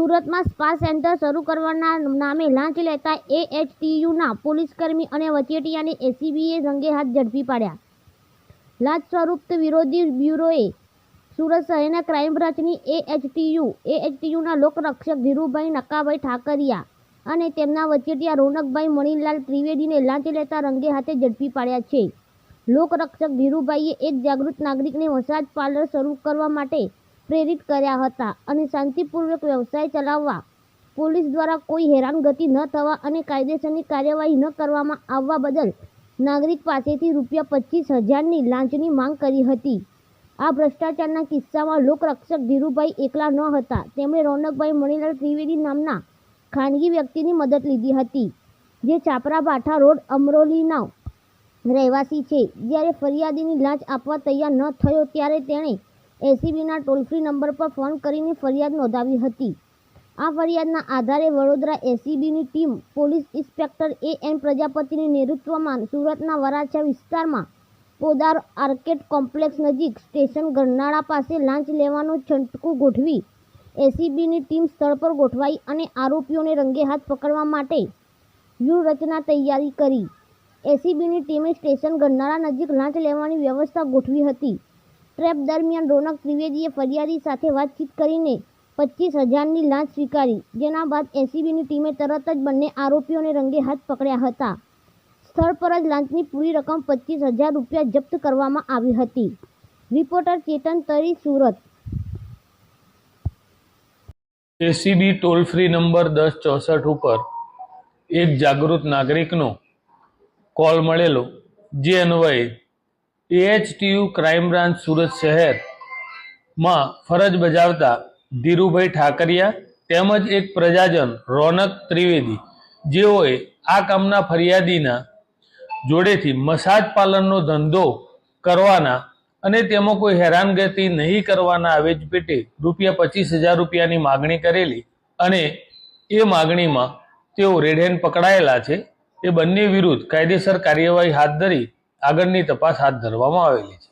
સુરતમાં spa centre શરૂ કરવાના નામે લાંચ લેતા એએચટીયુના પોલીસકર્મી અને વચેટિયાને એસીબીએ રંગે હાથ ઝડપી પાડ્યા. લાંચ સ્વરૂપ વિરોધી બ્યુરોએ સુરત શહેરના ક્રાઇમ બ્રાન્ચની એએચટીયુ, એએચટીયુના લોકરક્ષક ધીરુભાઈ નકાભાઈ ઠાકરિયા અને તેમના વચેટિયા રોનકભાઈ મણિલાલ ત્રિવેદીને લાંચ લેતા રંગે હાથે ઝડપી પાડ્યા છે. લોકરક્ષક ધીરુભાઈએ એક જાગૃત નાગરિકને મસાજ પાર્લર શરૂ કરવા માટે પ્રેરિત કર્યા હતા અને શાંતિપૂર્વક વ્યવસાય ચલાવવા. પોલીસ દ્વારા કોઈ હેરાનગતિ ન થવા અને કાયદેસરની કાર્યવાહી ન કરવામાં આવવા બદલ નાગરિક પાસેથી રૂપિયા પચીસ હજારની લાંચની માંગ કરી હતી. આ ભ્રષ્ટાચારના કિસ્સામાં લોકરક્ષક ધીરુભાઈ એકલા ન હતા. તેમણે રોનકભાઈ મણિલાલ ત્રિવેદી નામના ખાનગી વ્યક્તિની મદદ લીધી હતી, જે છાપરા બાઠા રોડ અમરોલીના રહેવાસી છે. જ્યારે ફરિયાદીની લાંચ આપવા તૈયાર ન થયો ત્યારે તેણે એસીબીના ટોલ ફ્રી નંબર પર ફોન કરીને ફરિયાદ નોંધાવી હતી. આ ફરિયાદના આધારે Vadodara એસીબીની team, police inspector A N પ્રજાપતિના નેતૃત્વમાં સુરતના વરાછા વિસ્તારમાં પોદાર આર્કેડ કોમ્પ્લેક્સ નજીક સ્ટેશન ગરનાળા પાસે લાંચ લેવાનું છંટકું ગોઠવી એસીબીની ટીમ સ્થળ પર ગોઠવાઈ અને આરોપીઓને રંગે હાથ પકડવા માટે વ્યૂહરચના તૈયારી કરી. એસીબીની ટીમે સ્ટેશન ગરનાળા નજીક લાંચ લેવાની વ્યવસ્થા ગોઠવી હતી. ટ્રેપ દરમિયાન રોનક ત્રિવેદીએ ફરિયાદી સાથે વાતચીત કરીને પચીસ હજારની લાંચ સ્વીકારી, જેના બાદ એસીબીની ટીમે તરત જ બંને આરોપીઓને રંગે હાથ પકડ્યા હતા. સ્થળ પર જ લાંચની પૂરી રકમ પચીસ હજાર રૂપિયા જપ્ત કરવામાં આવી હતી. Reporter Chetan Tari, Surat. ACB toll free number દસ ચોસઠ ઉપર એક જાગૃત નાગરિકનો કોલ મળેલો, જે અન્વયે એએચટીયુ ક્રાઇમ બ્રાન્ચ સુરત શહેરમાં ફરજ બજાવતા ધીરુભાઈ ઠાકરિયા તેમજ એક પ્રજાજન રોનક ત્રિવેદી, જેઓએ આ કામના ફરિયાદીના જોડેથી મસાજ પાર્લરનો ધંધો કરવાના અને તેમાં કોઈ હેરાનગતિ નહીં કરવાના આવેજ પેટે રૂપિયા પચીસ હજાર રૂપિયાની માગણી કરેલી અને એ માગણીમાં તેઓ રેડહેન્ડ પકડાયેલા છે. એ બંને વિરુદ્ધ કાયદેસર કાર્યવાહી હાથ ધરી આગળની તપાસ હાથ ધરવામાં આવેલી છે.